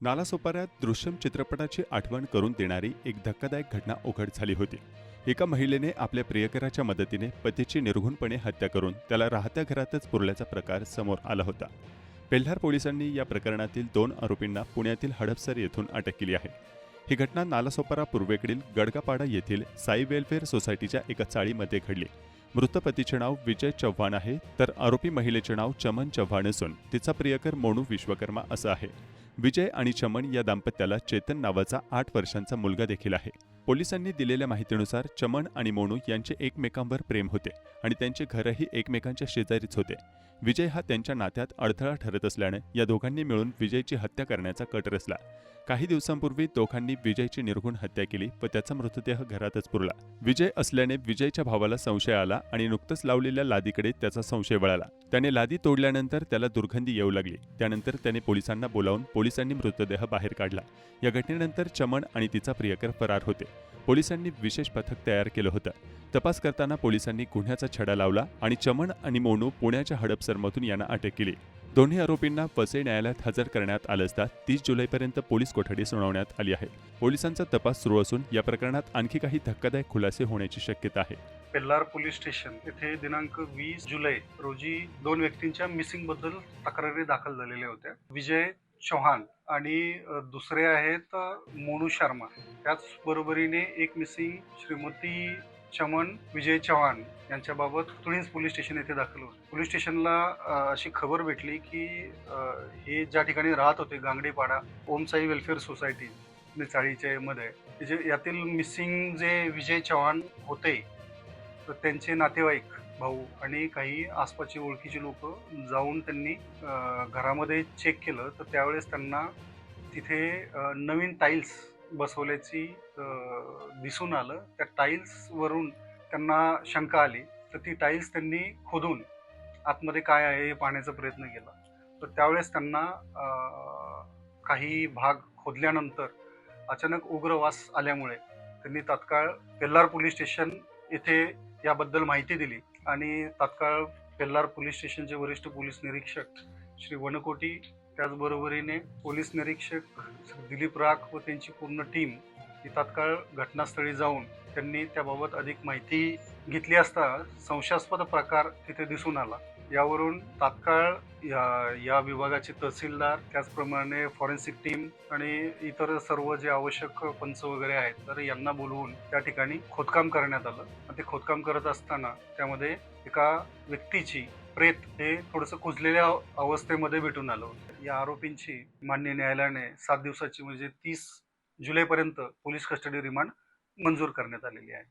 नालासोपाऱ्यात दृश्यम चित्रपटाची आठवण करून देणारी एक धक्कादायक घटना उघड झाली होती. एका महिलेने आपल्या प्रियकराच्या मदतीने पतीची निर्घुणपणे हत्या करून त्याला राहत्या घरातच पुरल्याचा प्रकार समोर आला होता. पेल्हार पोलिसांनी या प्रकरणातील दोन आरोपींना पुण्यातील हडपसर येथून अटक केली आहे. ही घटना नालासोपारा पूर्वेकडील गडकापाडा येथील साई वेलफेअर सोसायटीच्या एका चाळीमध्ये घडली. मृत पतीचे नाव विजय चव्हाण आहे तर आरोपी महिलेचे नाव चमन चव्हाण असून तिचा प्रियकर मोनू विश्वकर्मा असं आहे. विजय आणि चमन या दाम्पत्याला चेतन नावाचा आठ वर्षांचा मुलगा देखील आहे. पोलिसांनी दिलेल्या माहितीनुसार चमन आणि मोनू यांचे एकमेकांवर प्रेम होते आणि त्यांचे घरही एकमेकांच्या शेजारीच होते. विजय हा त्यांच्या नात्यात अडथळा ठरत असल्याने या दोघांनी मिळून विजयची हत्या करण्याचा कट रचला. काही दिवसांपूर्वी दोघांनी विजयची निर्गुण हत्या केली व त्याचा मृतदेह घरातच पुरला. विजय असल्याने विजयच्या भावाला संशय आला आणि नुकतंच लावलेल्या लादीकडे त्याचा संशय वळाला. त्याने लादी तोडल्यानंतर त्याला दुर्गंधी येऊ लागली. त्यानंतर त्याने पोलिसांना बोलावून पोलिसांनी मृतदेह बाहेर काढला. या घटनेनंतर चमन आणि तिचा प्रियकर फरार होते. पोलिसांनी विशेष पथक तयार केलं होतं. तपास करताना पोलिसांनी गुन्ह्याचा छडा लावला आणि चमन आणि मोनू पुण्याच्या हडपसरमधून यांना अटक केली. दोन्ही आरोपींना वसई न्यायालयात हजर करण्यात आलं असता तीस जुलैपर्यंत पोलीस कोठडी सुनावण्यात आली आहे. पोलिसांचा तपास सुरू असून या प्रकरणात आणखी काही धक्कादायक खुलासे होण्याची शक्यता आहे. पेल्लार पोलीस स्टेशन येथे दिनांक वीस जुलै रोजी दोन व्यक्तींच्या मिसिंगबद्दल तक्रारी दाखल झालेल्या होत्या. विजय चौहान आणि दुसरे आहेत मोनू शर्मा. त्याच बरोबरीने एक मिसिंग श्रीमती चमन विजय चव्हाण यांच्याबाबत तुळींस पोलीस स्टेशन येथे दाखल होते. पोलीस स्टेशनला अशी खबर भेटली की हे ज्या ठिकाणी राहत होते गांगडेपाडा ओमसाई वेलफेअर सोसायटी चाळीच्या मध्ये जे यातील मिसिंग जे विजय चव्हाण होते तर त्यांचे नातेवाईक भाऊ आणि काही आसपासची ओळखीचे लोक जाऊन त्यांनी घरामध्ये चेक केलं. तर त्यावेळेस त्यांना तिथे नवीन टाईल्स बसवल्याची दिसून आलं. त्या टाईल्सवरून त्यांना शंका आली. तर ती टाईल्स त्यांनी खोदून आतमध्ये काय आहे हे पाहण्याचा प्रयत्न केला. तर त्यावेळेस त्यांना काही भाग खोदल्यानंतर अचानक उग्र वास आल्यामुळे त्यांनी तात्काळ पेल्लार पोलीस स्टेशन येथे याबद्दल माहिती दिली. आणि तात्काळ पेल्लार पोलीस स्टेशनचे वरिष्ठ पोलीस निरीक्षक श्री वनकोटी त्याचबरोबरीने पोलीस निरीक्षक दिलीप राख व त्यांची पूर्ण टीम ही तात्काळ घटनास्थळी जाऊन त्यांनी त्याबाबत अधिक माहिती घेतली असता संशयास्पद प्रकार तिथे दिसून आला. यावरून तात्काळ या या विभागाचे तहसीलदार त्याचप्रमाणे फॉरेन्सिक टीम आणि इतर सर्व जे आवश्यक पंच वगैरे आहेत तर यांना बोलवून त्या ठिकाणी खोदकाम करण्यात आलं. आणि ते खोदकाम करत असताना त्यामध्ये एका व्यक्तीची प्रेत हे थोडंसं कुजलेल्या अवस्थेमध्ये भेटून आलं होतं. या आरोपींची मान्य न्यायालयाने सात दिवसाची म्हणजे तीस जुलैपर्यंत पोलीस कस्टडी रिमांड मंजूर करण्यात आलेली आहे.